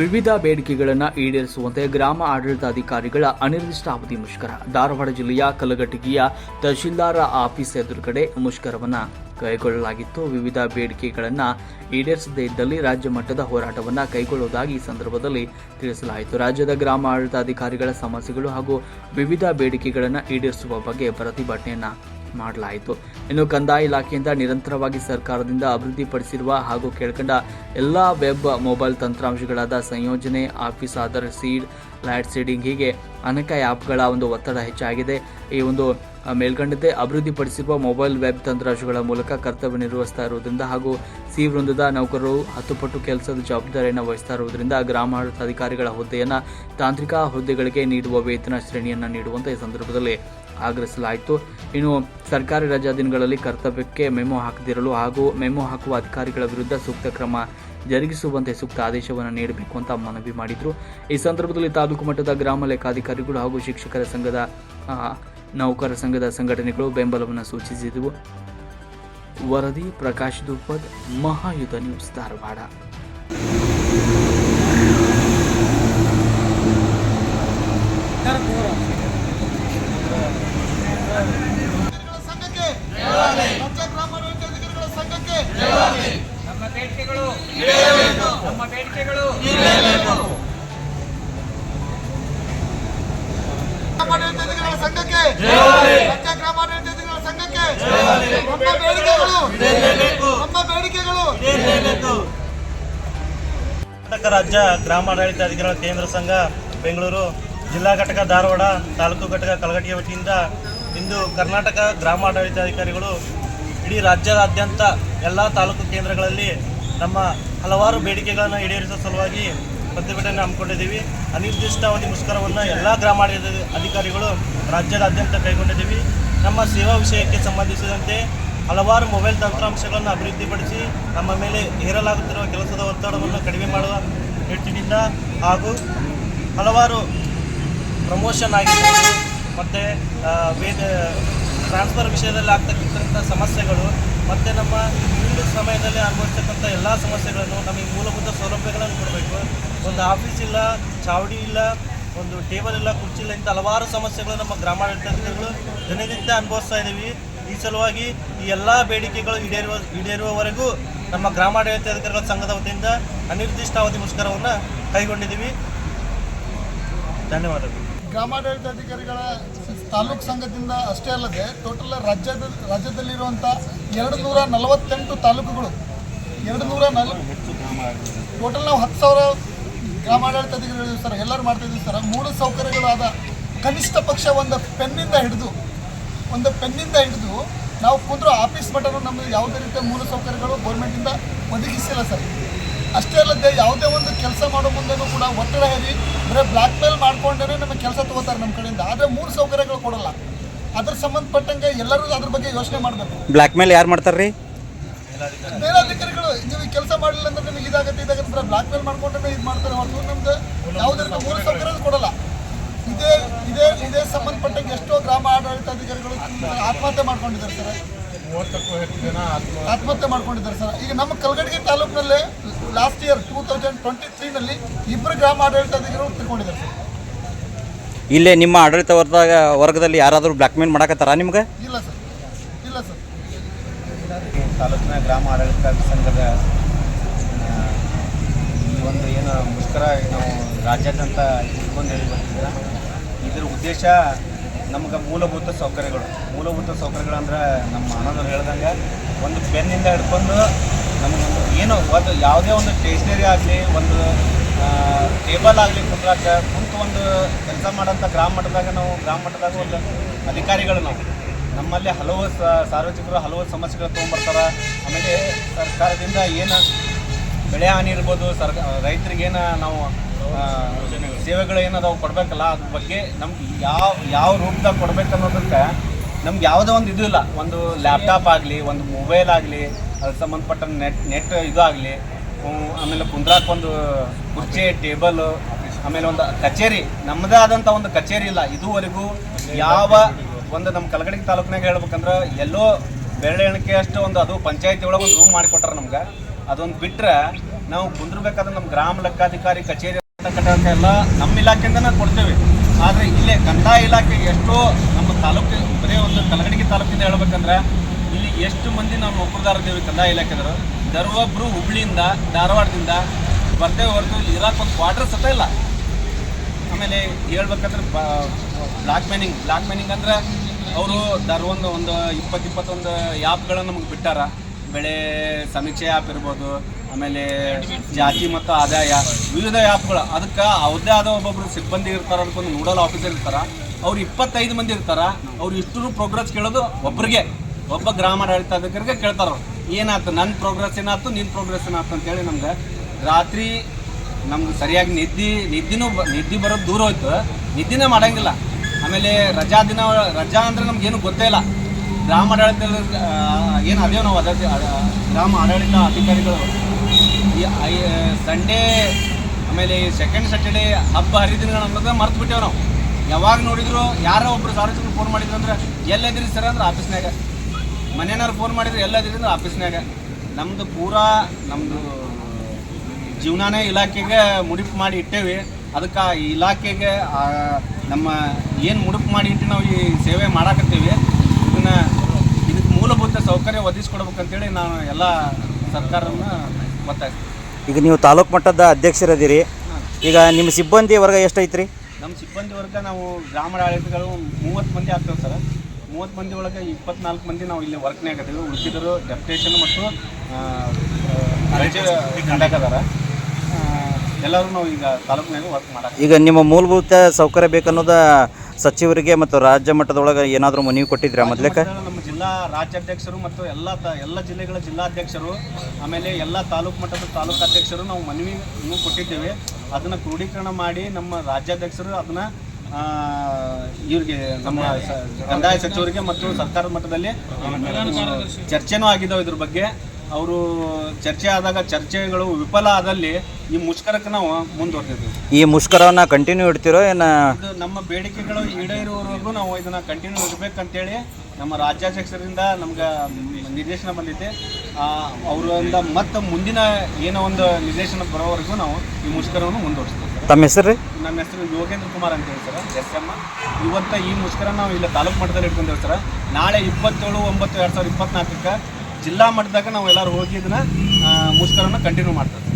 ವಿವಿಧ ಬೇಡಿಕೆಗಳನ್ನು ಈಡೇರಿಸುವಂತೆ ಗ್ರಾಮ ಆಡಳಿತಾಧಿಕಾರಿಗಳ ಅನಿರ್ದಿಷ್ಟಾವಧಿ ಮುಷ್ಕರ. ಧಾರವಾಡ ಜಿಲ್ಲೆಯ ಕಲಘಟಗಿಯ ತಹಶೀಲ್ದಾರ ಆಫೀಸ್ ಎದುರುಗಡೆ ಮುಷ್ಕರವನ್ನು ಕೈಗೊಳ್ಳಲಾಗಿತ್ತು. ವಿವಿಧ ಬೇಡಿಕೆಗಳನ್ನು ಈಡೇರಿಸದೇ ಇದ್ದಲ್ಲಿ ರಾಜ್ಯ ಮಟ್ಟದ ಹೋರಾಟವನ್ನು ಕೈಗೊಳ್ಳುವುದಾಗಿ ಈ ಸಂದರ್ಭದಲ್ಲಿ ತಿಳಿಸಲಾಯಿತು. ರಾಜ್ಯದ ಗ್ರಾಮ ಆಡಳಿತಾಧಿಕಾರಿಗಳ ಸಮಸ್ಯೆಗಳು ಹಾಗೂ ವಿವಿಧ ಬೇಡಿಕೆಗಳನ್ನು ಈಡೇರಿಸುವ ಬಗ್ಗೆ ಪ್ರತಿಭಟನೆಯನ್ನು ಮಾಡಲಾಯಿತು. ಇನ್ನು ಕಂದಾಯ ಇಲಾಖೆಯಿಂದ ನಿರಂತರವಾಗಿ ಸರ್ಕಾರದಿಂದ ಅಭಿವೃದ್ಧಿಪಡಿಸಿರುವ ಹಾಗೂ ಕೇಳ್ಕೊಂಡ ಎಲ್ಲ ವೆಬ್ ಮೊಬೈಲ್ ತಂತ್ರಾಂಶಗಳಾದ ಸಂಯೋಜನೆ, office Aadhaar, seed light seeding ಹೀಗೆ ಅನೇಕ ಆ್ಯಪ್ಗಳ ಒಂದು ಒತ್ತಡ ಹೆಚ್ಚಾಗಿದೆ. ಈ ಒಂದು ಮೇಲ್ಕಂಡಂತೆ ಅಭಿವೃದ್ಧಿಪಡಿಸಿರುವ ಮೊಬೈಲ್ ವೆಬ್ ತಂತ್ರಾಂಶಗಳ ಮೂಲಕ ಕರ್ತವ್ಯ ನಿರ್ವಹಿಸ್ತಾ ಇರುವುದರಿಂದ ಹಾಗೂ ಸಿ ವೃಂದದ ನೌಕರರು ಹತ್ತು ಪಟ್ಟು ಕೆಲಸದ ಜವಾಬ್ದಾರಿಯನ್ನು ವಹಿಸ್ತಾ ಇರುವುದರಿಂದ ಗ್ರಾಮಾಡಳಿತಾಧಿಕಾರಿಗಳ ಹುದ್ದೆಯನ್ನು ತಾಂತ್ರಿಕ ಹುದ್ದೆಗಳಿಗೆ ನೀಡುವ ವೇತನ ಶ್ರೇಣಿಯನ್ನು ನೀಡುವಂತೆ ಈ ಸಂದರ್ಭದಲ್ಲಿ ಆಗ್ರಹಿಸಲಾಯಿತು. ಇನ್ನು ಸರ್ಕಾರಿ ರಜಾ ದಿನಗಳಲ್ಲಿ ಕರ್ತವ್ಯಕ್ಕೆ ಮೆಮೊ ಹಾಕದಿರಲು ಹಾಗೂ ಮೆಮೊ ಹಾಕುವ ಅಧಿಕಾರಿಗಳ ವಿರುದ್ಧ ಸೂಕ್ತ ಕ್ರಮ ಜರುಗಿಸುವಂತೆ ಸೂಕ್ತ ಆದೇಶವನ್ನು ನೀಡಬೇಕು ಅಂತ ಮನವಿ ಮಾಡಿದರು. ಈ ಸಂದರ್ಭದಲ್ಲಿ ತಾಲೂಕು ಮಟ್ಟದ ಗ್ರಾಮ ಲೆಕ್ಕಾಧಿಕಾರಿಗಳು ಹಾಗೂ ಶಿಕ್ಷಕರ ಸಂಘದ ನೌಕರ ಸಂಘದ ಸಂಘಟನೆಗಳು ಬೆಂಬಲವನ್ನು ಸೂಚಿಸಿದವು. ವರದಿ ಪ್ರಕಾಶ್ ದುಪ್ಪದ್ ಮಹಾಯುಧ ನ್ಯೂಸ್ ಧಾರವಾಡ. ನಮ್ಮ ಬೇಡಿಕೆಗಳು ನಮ್ಮ ಬೇಡಿಕೆಗಳು ಗ್ರಾಮಾಡಳಿತಾಧಿಕಾರಿಗಳ ಸಂಘಕ್ಕೆ? ರಾಜ್ಯ ಗ್ರಾಮಾಡಳಿತಾಧಿಕಾರಿಗಳ ಸಂಘಕ್ಕೆ? ನಮ್ಮ ಬೇಡಿಕೆಗಳು. ನಮ್ಮ ಬೇಡಿಕೆಗಳು. ಕರ್ನಾಟಕ ರಾಜ್ಯ ಗ್ರಾಮಾಡಳಿತಾಧಿಕಾರಿಗಳ ಕೇಂದ್ರ ಸಂಘ ಬೆಂಗಳೂರು ಜಿಲ್ಲಾ ಘಟಕ ಧಾರವಾಡ ತಾಲೂಕು ಘಟಕ ಕಲಘಟಿಯ ವತಿಯಿಂದ ಇಂದು ಕರ್ನಾಟಕ ಗ್ರಾಮಾಡಳಿತಾಧಿಕಾರಿಗಳು ಇಡೀ ರಾಜ್ಯದಾದ್ಯಂತ ಎಲ್ಲ ತಾಲೂಕು ಕೇಂದ್ರಗಳಲ್ಲಿ ನಮ್ಮ ಹಲವಾರು ಬೇಡಿಕೆಗಳನ್ನು ಈಡೇರಿಸುವ ಸಲುವಾಗಿ ಪ್ರತಿಭಟನೆ ಹಮ್ಮಿಕೊಂಡಿದ್ದೀವಿ ಅನಿರ್ದಿಷ್ಟಾವಧಿ ಮುಷ್ಕರವನ್ನು ಎಲ್ಲ ಗ್ರಾಮಾಡಳಿತ ಅಧಿಕಾರಿಗಳು ರಾಜ್ಯದಾದ್ಯಂತ ಕೈಗೊಂಡಿದ್ದೀವಿ. ನಮ್ಮ ಸೇವಾ ವಿಷಯಕ್ಕೆ ಸಂಬಂಧಿಸಿದಂತೆ ಹಲವಾರು ಮೊಬೈಲ್ ತಂತ್ರಾಂಶಗಳನ್ನು ಅಭಿವೃದ್ಧಿಪಡಿಸಿ ನಮ್ಮ ಮೇಲೆ ಹೇರಲಾಗುತ್ತಿರುವ ಕೆಲಸದ ಒತ್ತಡವನ್ನು ಕಡಿಮೆ ಮಾಡುವ ನಿಟ್ಟಿನಿಂದ ಹಾಗೂ ಹಲವಾರು ಪ್ರಮೋಷನ್ ಆಗಿರ್ಬೋದು ಮತ್ತು ವೇದ ಟ್ರಾನ್ಸ್ಫರ್ ವಿಷಯದಲ್ಲಿ ಆಗ್ತಕ್ಕಂಥ ಸಮಸ್ಯೆಗಳು ಮತ್ತು ನಮ್ಮ ಹಿಂದಿನ ಸಮಯದಲ್ಲಿ ಅನುಭವಿಸ್ತಕ್ಕಂಥ ಎಲ್ಲ ಸಮಸ್ಯೆಗಳನ್ನು ನಮಗೆ ಮೂಲಭೂತ ಸೌಲಭ್ಯಗಳನ್ನು ಕೊಡಬೇಕು. ಒಂದು ಆಫೀಸ್ ಇಲ್ಲ, ಚಾವಡಿ ಇಲ್ಲ, ಒಂದು ಟೇಬಲ್ ಇಲ್ಲ, ಕುರ್ಚಿ ಇಲ್ಲ, ಇಂಥ ಹಲವಾರು ಸಮಸ್ಯೆಗಳು ನಮ್ಮ ಗ್ರಾಮಾಡಳಿತಾಧಿಕಾರಿಗಳು ದಿನನಿತ್ಯ ಅನುಭವಿಸ್ತಾ ಇದ್ದೀವಿ. ಈ ಸಲುವಾಗಿ ಈ ಎಲ್ಲ ಬೇಡಿಕೆಗಳು ಈಡೇರುವ, ಈಡೇರುವವರೆಗೂ ನಮ್ಮ ಗ್ರಾಮಾಡಳಿತಾಧಿಕಾರಿಗಳ ಸಂಘದ ವತಿಯಿಂದ ಅನಿರ್ದಿಷ್ಟಾವಧಿ ಮುಷ್ಕರವನ್ನು ಕೈಗೊಂಡಿದ್ದೀವಿ. ಧನ್ಯವಾದಗಳು. ಗ್ರಾಮಾಡಳಿತಾಧಿಕಾರಿಗಳ ತಾಲೂಕು ಸಂಘದಿಂದ ಅಷ್ಟೇ ಅಲ್ಲದೆ ಟೋಟಲ್ ರಾಜ್ಯದ ರಾಜ್ಯದಲ್ಲಿರುವಂಥ ಎರಡು ನೂರ ನಲವತ್ತೆಂಟು ತಾಲೂಕುಗಳು. ಎರಡು ನೂರ ನಲ್ ಟೋಟಲ್ ನಾವು ಹತ್ತು ಸಾವಿರ ಗ್ರಾಮಾಡಳಿತ ಅಧಿಕಾರಿಗಳು ಸರ್, ಎಲ್ಲರೂ ಮಾಡ್ತಿದ್ದೀವಿ ಸರ್. ಮೂಲ ಸೌಕರ್ಯಗಳಾದ ಕನಿಷ್ಠ ಪಕ್ಷ ಒಂದು ಪೆನ್ನಿಂದ ಹಿಡಿದು, ಒಂದು ಪೆನ್ನಿಂದ ಹಿಡಿದು ನಾವು ಕುಂದ್ರು ಆಫೀಸ್ ಮಟ್ಟನೂ ನಮಗೆ ಯಾವುದೇ ರೀತಿಯ ಮೂಲ ಸೌಕರ್ಯಗಳು ಗೌರ್ಮೆಂಟಿಂದ ಒದಗಿಸಿಲ್ಲ ಸರ್. ಅಷ್ಟೇ ಅಲ್ಲದೆ ಯಾವುದೇ ಒಂದು ಕೆಲಸ ಮಾಡೋ ಮುಂದೆನೂ ಕೂಡ ಒತ್ತಡ ಹೇರಿ ಅಂದರೆ ಬ್ಲ್ಯಾಕ್ ಮೇಲ್ ಮಾಡ್ಕೊಂಡೇ ನಮ್ಮ ಕೆಲಸ ತಗೋತಾರೆ ನಮ್ಮ ಕಡೆಯಿಂದ. ಆದರೆ ಮೂರು ಸೌಕರ್ಯಗಳು ಕೊಡಲ್ಲ. ಅದ್ರ ಸಂಬಂಧಪಟ್ಟಂಗೆ ಎಲ್ಲರೂ ಅದ್ರ ಬಗ್ಗೆ ಯೋಚನೆ ಮಾಡಬೇಕು. ಬ್ಲ್ಯಾಕ್ ಮೇಲ್ ಯಾರು ಮಾಡ್ತಾರ್ರಿ? ಮೇಲಾಧಿಕಾರಿಗಳು ಅಧಿಕಾರಿಗಳು ನೀವು ಕೆಲಸ ಮಾಡಲಿಲ್ಲ ಅಂದ್ರೆ ನಿಮಗೆ ಇದಾಗುತ್ತೆ ಇದಾಗುತ್ತೆ ಬ್ಲ್ಯಾಕ್ ಮೇಲ್ ಮಾಡ್ಕೊಂಡ್ರೆ ಇದು ಮಾಡ್ತಾರೆ ಹೊರತು ನಮ್ದು ಯಾವುದೇ ಮೂರು ಸೌಕರ್ಯ ಕೊಡಲ್ಲ. ಇದೇ ಇದೇ ಇದೇ ಸಂಬಂಧಪಟ್ಟಂಗೆ ಎಷ್ಟೋ ಗ್ರಾಮ ಆಡಳಿತಾಧಿಕಾರಿಗಳು ಆತ್ಮಹತ್ಯೆ ಮಾಡ್ಕೊಂಡಿದ್ದಾರೆ ಸರ್. ಆತ್ಮಹತ್ಯೆ ಮಾಡ್ಕೊಂಡಿದ್ದಾರೆ ಸರ್. ಈಗ ನಮ್ಮ ಕಲ್ಗಡಿಗೆ ತಾಲೂಕಿನಲ್ಲೇ last year two thousand twenty ತ್ರೀನಲ್ಲಿ ಇಬ್ಬರು ಗ್ರಾಮ ಆಡಳಿತಾಧಿಕಾರಿಗಳು ತಿಳ್ಕೊಂಡಿದ್ದಾರೆ ಸರ್. ಇಲ್ಲೇ ನಿಮ್ಮ ಆಡಳಿತ ವರ್ಗದಾಗ ವರ್ಗದಲ್ಲಿ ಯಾರಾದರೂ ಬ್ಲ್ಯಾಕ್ ಮೇಲ್ ಮಾಡಕತ್ತಾರ ನಿಮ್ಗೆ? ಇಲ್ಲ ಸರ್. ಇಲ್ಲ ಸರ್. ತಾಲೂಕಿನ ಗ್ರಾಮ ಆಡಳಿತ ಸಂಘದ ಆ, ಈ ಒಂದು ಏನು ಮುಷ್ಕರ ನಾವು ರಾಜ್ಯಾದ್ಯಂತ ಇಟ್ಕೊಂಡು ಹೇಳಿ ಬರ್ತಿದ್ದೀರ ಇದ್ರ ಉದ್ದೇಶ ನಮ್ಗೆ ಮೂಲಭೂತ ಸೌಕರ್ಯಗಳು. ಮೂಲಭೂತ ಸೌಕರ್ಯಗಳು ಅಂದ್ರೆ ನಮ್ಮ ಅಣ್ಣದವ್ರು ಹೇಳ್ದಂಗೆ ಒಂದು ಪೆನ್ನಿಂದ ಹಿಡ್ಕೊಂಡು ನಮಗೊಂದು ಏನೋ ಒಂದು ಯಾವುದೇ ಒಂದು ಸ್ಟೇಷ್ನರಿ ಆಗಲಿ, ಒಂದು ಟೇಬಲ್ ಆಗಲಿ ಕುಂದ್ರಾಕ ಕುಂತು ಒಂದು ಕೆಲಸ ಮಾಡೋಂಥ ಗ್ರಾಮ ಮಟ್ಟದಾಗ ನಾವು, ಗ್ರಾಮ ಮಟ್ಟದಾಗ ಒಂದು ಅಧಿಕಾರಿಗಳು ನಾವು. ನಮ್ಮಲ್ಲಿ ಹಲವು ಸಾರ್ವಜನಿಕರು ಹಲವು ಸಮಸ್ಯೆಗಳು ತೊಗೊಂಬರ್ತಾರೆ. ಆಮೇಲೆ ಸರ್ಕಾರದಿಂದ ಏನು ಬೆಳೆ ಹಾನಿ ಇರ್ಬೋದು ಸರ್ಕ ರೈತರಿಗೆ ಏನು ನಾವು ಸೇವೆಗಳು ಏನದಾವು ಕೊಡಬೇಕಲ್ಲ, ಅದ್ರ ಬಗ್ಗೆ ನಮ್ಗೆ ಯಾವ ಯಾವ ರೂಪದಾಗ ಕೊಡ್ಬೇಕು ಅನ್ನೋದಕ್ಕೆ ನಮ್ಗೆ ಯಾವುದೋ ಒಂದು ಇದು ಇಲ್ಲ. ಒಂದು ಲ್ಯಾಪ್ಟಾಪ್ ಆಗಲಿ, ಒಂದು ಮೊಬೈಲ್ ಆಗಲಿ ಅದಕ್ಕೆ ಸಂಬಂಧಪಟ್ಟ ನೆಟ್ ನೆಟ್ ಇದು ಆಗಲಿ ಆಮೇಲೆ ಕುಂದ್ರಾಕ್ ಒಂದು ಕುರ್ಚಿ, ಟೇಬಲ್, ಆಮೇಲೆ ಒಂದು ಕಚೇರಿ ನಮ್ಮದೇ ಆದಂಥ ಒಂದು ಕಚೇರಿ ಇಲ್ಲ. ಇದುವರೆಗೂ ಯಾವ ಒಂದು ನಮ್ಮ ಕಲಗಡಿಗೆ ತಾಲೂಕಿನಾಗ ಹೇಳ್ಬೇಕಂದ್ರೆ ಎಲ್ಲೋ ಬೆರಳೆ ಎಣಿಕೆ ಅಷ್ಟು ಒಂದು ಅದು ಪಂಚಾಯತಿ ಒಳಗೆ ಒಂದು ರೂಮ್ ಮಾಡಿಕೊಟ್ರ ನಮ್ಗೆ. ಅದೊಂದು ಬಿಟ್ರೆ ನಾವು ಕುಂದ್ರಬೇಕಾದ್ರೆ ನಮ್ಮ ಗ್ರಾಮ ಲೆಕ್ಕಾಧಿಕಾರಿ ಕಚೇರಿ ಕಟ್ಟಡಕ್ಕೆ ಎಲ್ಲ ನಮ್ಮ ಇಲಾಖೆಯಿಂದನೇ ಕೊಡ್ತೇವೆ. ಆದರೆ ಇಲ್ಲೇ ಕಂದಾಯ ಇಲಾಖೆ ಎಷ್ಟೋ ನಮ್ಮ ತಾಲೂಕು, ಬರೀ ಒಂದು ಕಲಗಡಿಗೆ ತಾಲೂಕಿಂದ ಹೇಳ್ಬೇಕಂದ್ರೆ ಇಲ್ಲಿ ಎಷ್ಟು ಮಂದಿ ನಾವು ನೌಕರದಾರದೇವಿ ಕಂದಾಯ ಇಲಾಖೆದರು ದರ್ವೊಬ್ಬರು ಹುಬ್ಳಿಯಿಂದ, ಧಾರವಾಡದಿಂದ ಬರ್ತೇವೆ ಹೊರತು ಇರಾಕ್ ಒಂದು ಕ್ವಾರ್ಟರ್ ಸತ ಇಲ್ಲ. ಆಮೇಲೆ ಹೇಳ್ಬೇಕಂದ್ರೆ ಬ್ಲಾಕ್ ಮೈನಿಂಗ್ ಬ್ಲಾಕ್ ಮೈನಿಂಗ್ ಅಂದ್ರೆ ಅವರು ದರ್ವೊಂದು ಒಂದು ಒಂದು ಇಪ್ಪತ್ತು ಇಪ್ಪತ್ತೊಂದು ಆ್ಯಪ್ಗಳನ್ನು ನಮಗೆ ಬಿಟ್ಟಾರ. ಬೆಳೆ ಸಮೀಕ್ಷೆ ಆ್ಯಪ್ ಇರ್ಬೋದು, ಆಮೇಲೆ ಜಾತಿ ಮತ್ತು ಆದಾಯ, ವಿವಿಧ ಆ್ಯಪ್ಗಳು. ಅದಕ್ಕೆ ಅವ್ರದ್ದೇ ಆದ ಒಬ್ಬೊಬ್ರು ಸಿಬ್ಬಂದಿ ಇರ್ತಾರೆ, ಅದಕ್ಕೊಂದು ನೂಡಲ್ ಆಫೀಸರ್ ಇರ್ತಾರೆ. ಅವ್ರು ಇಪ್ಪತ್ತೈದು ಮಂದಿ ಇರ್ತಾರೆ. ಅವ್ರು ಇಷ್ಟು ಪ್ರೋಗ್ರೆಸ್ ಕೇಳೋದು ಒಬ್ಬರಿಗೆ ಒಬ್ಬ ಗ್ರಾಮ ಕೇಳ್ತಾರ ಏನಾಯ್ತು? ನನ್ನ ಪ್ರೋಗ್ರೆಸ್ ಏನಾಯ್ತು? ನಿನ್ನ ಪ್ರೋಗ್ರೆಸ್ ಏನಾಯ್ತು ಅಂತೇಳಿ ನಮ್ಗೆ ರಾತ್ರಿ ನಮ್ಗೆ ಸರಿಯಾಗಿ ನಿದ್ದೆ, ನಿದ್ದಿನೂ ನಿದ್ದೆ ಬರೋದು ದೂರ ಹೋಯ್ತು. ನಿದ್ದಿನೇ ಮಾಡಂಗಿಲ್ಲ. ಆಮೇಲೆ ರಜಾ ದಿನ, ರಜಾ ಅಂದ್ರೆ ನಮ್ಗೇನು ಗೊತ್ತೇ ಇಲ್ಲ. ಗ್ರಾಮ ಏನು ಅದೇವು ನಾವು ಅದೇ ಗ್ರಾಮ ಆಡಳಿತ ಅಧಿಕಾರಿಗಳು. ಈ ಸಂಡೇ, ಆಮೇಲೆ ಸೆಕೆಂಡ್ ಸ್ಯಾಟರ್ಡೇ ಹಬ್ಬ ಹರಿದಿನಗಳು ಅನ್ನೋದು ಮರ್ತು ಬಿಟ್ಟೇವೆ ನಾವು. ಯಾವಾಗ ನೋಡಿದ್ರು ಯಾರೋ ಒಬ್ರು ಸಾರ್ವಜನಿಕರು ಫೋನ್ ಮಾಡಿದ್ರು ಅಂದ್ರೆ ಎಲ್ಲಿದ್ದೀರಿ ಸರ್ ಅಂದ್ರೆ ಆಫೀಸ್ನಾಗ ಮನೆಯವ್ರು ಫೋನ್ ಮಾಡಿದ್ರೆ ಎಲ್ಲದಿರಿ ಅಂದ್ರೆ ಆಫೀಸ್ನಾಗ. ನಮ್ಮದು ಪೂರಾ ನಮ್ಮದು ಜೀವನಾನೇ ಇಲಾಖೆಗೆ ಮುಡಿಪು ಮಾಡಿ ಇಟ್ಟೇವೆ. ಅದಕ್ಕೆ ಈ ಇಲಾಖೆಗೆ ನಮ್ಮ ಏನು ಮುಡುಪು ಮಾಡಿ ಇಟ್ಟು ನಾವು ಈ ಸೇವೆ ಮಾಡಾಕತ್ತೀವಿ ಇದನ್ನ ಇದಕ್ಕೆ ಮೂಲಭೂತ ಸೌಕರ್ಯ ಒದಗಿಸ್ಕೊಡ್ಬೇಕಂತೇಳಿ ನಾನು ಎಲ್ಲ ಸರ್ಕಾರವನ್ನು ಒತ್ತಾಯಿಸ್ತೀನಿ. ಈಗ ನೀವು ತಾಲೂಕು ಮಟ್ಟದ ಅಧ್ಯಕ್ಷರದಿರಿ ಈಗ ನಿಮ್ಮ ಸಿಬ್ಬಂದಿ ವರ್ಗ ಎಷ್ಟೈತ್ರಿ? ನಮ್ಮ ಸಿಬ್ಬಂದಿ ವರ್ಗ ನಾವು ಗ್ರಾಮ ಆಡಳಿತಗಳು ಮೂವತ್ತು ಮಂದಿ ಆಗ್ತೇವೆ ಸರ್. ಮೂವತ್ತು ಮಂದಿ ಒಳಗೆ ಇಪ್ಪತ್ನಾಲ್ಕು ಮಂದಿ ನಾವು ಇಲ್ಲಿ ವರ್ಕ್ನೇ ಆಗತ್ತೀವಿ ಉಳಿಸಿದ್ರು ಡೆಪ್ಟೇಷನ್ ಮತ್ತು ಅದಾರ ಎಲ್ಲರೂ ನಾವು ಈಗ ತಾಲೂಕಿನಾಗ ವರ್ಕ್ ಮಾಡ ಈಗ ನಿಮ್ಮ ಮೂಲಭೂತ ಸೌಕರ್ಯ ಬೇಕನ್ನೋದ ಸಚಿವರಿಗೆ ಮತ್ತು ರಾಜ್ಯ ಮಟ್ಟದೊಳಗೆ ಏನಾದರೂ ಮನವಿ ಕೊಟ್ಟಿದ್ರೆ ಮೊದ್ಲೇಕ? ನಮ್ಮ ಜಿಲ್ಲಾ ರಾಜ್ಯಾಧ್ಯಕ್ಷರು ಮತ್ತು ಎಲ್ಲ ತ ಎಲ್ಲ ಜಿಲ್ಲೆಗಳ ಜಿಲ್ಲಾಧ್ಯಕ್ಷರು ಆಮೇಲೆ ಎಲ್ಲ ತಾಲೂಕು ಮಟ್ಟದ ತಾಲೂಕು ಅಧ್ಯಕ್ಷರು ನಾವು ಮನವಿ ಕೊಟ್ಟಿದ್ದೇವೆ. ಅದನ್ನು ಕ್ರೋಢೀಕರಣ ಮಾಡಿ ನಮ್ಮ ರಾಜ್ಯಾಧ್ಯಕ್ಷರು ಅದನ್ನು ಇವ್ರಿಗೆ ನಮ್ಮ ಕಂದಾಯ ಸಚಿವರಿಗೆ ಮತ್ತು ಸರ್ಕಾರದ ಮಟ್ಟದಲ್ಲಿ ಚರ್ಚೆನೂ ಆಗಿದ್ದಾವೆ ಇದ್ರ ಬಗ್ಗೆ. ಅವರು ಚರ್ಚೆ ಆದಾಗ ಚರ್ಚೆಗಳು ವಿಫಲ ಆದಲ್ಲಿ ಈ ಮುಷ್ಕರಕ್ಕೆ ನಾವು ಮುಂದುವರೆದಿದ್ದೀವಿ ಈ ಮುಷ್ಕರವನ್ನ ಕಂಟಿನ್ಯೂ ಇಡ್ತಿರೋ ಏನ? ಇದು ನಮ್ಮ ಬೇಡಿಕೆಗಳು ಈಡೇರುವವರೆಗೂ ನಾವು ಇದನ್ನ ಕಂಟಿನ್ಯೂ ಇಡ್ಬೇಕಂತೇಳಿ ನಮ್ಮ ರಾಜ್ಯಾಧ್ಯಕ್ಷರಿಂದ ನಮ್ಗೆ ನಿರ್ದೇಶನ ಬಂದಿದೆ. ಅವರಿಂದ ಮತ್ತೆ ಮುಂದಿನ ಏನೋ ಒಂದು ನಿರ್ದೇಶನ ಬರೋವರೆಗೂ ನಾವು ಈ ಮುಷ್ಕರವನ್ನು ಮುಂದುವರಿಸ್ತೀವಿ. ತಮ್ಮ ಹೆಸರು ರೀ? ನಮ್ಮ ಹೆಸರು ಯೋಗೇಂದ್ರ ಕುಮಾರ್ ಅಂತ ಹೇಳಿ ಸರ್. S M. ಇವತ್ತು ಈ ಮುಷ್ಕರ ನಾವು ಇಲ್ಲ ತಾಲೂಕು ಮಟ್ಟದಲ್ಲಿ ಇಟ್ಕೊಂಡಿವಿ ಸರ್. ನಾಳೆ ಇಪ್ಪತ್ತೇಳು, ಒಂಬತ್ತು, ಎರಡು ಸಾವಿರದ ಇಪ್ಪತ್ನಾಲ್ಕಕ್ಕೆ ಜಿಲ್ಲಾ ಮಟ್ಟದಾಗ ನಾವು ಎಲ್ಲರೂ ಹೋಗಿ ಇದನ್ನ ಮುಷ್ಕರನ ಕಂಟಿನ್ಯೂ ಮಾಡ್ತೀವಿ.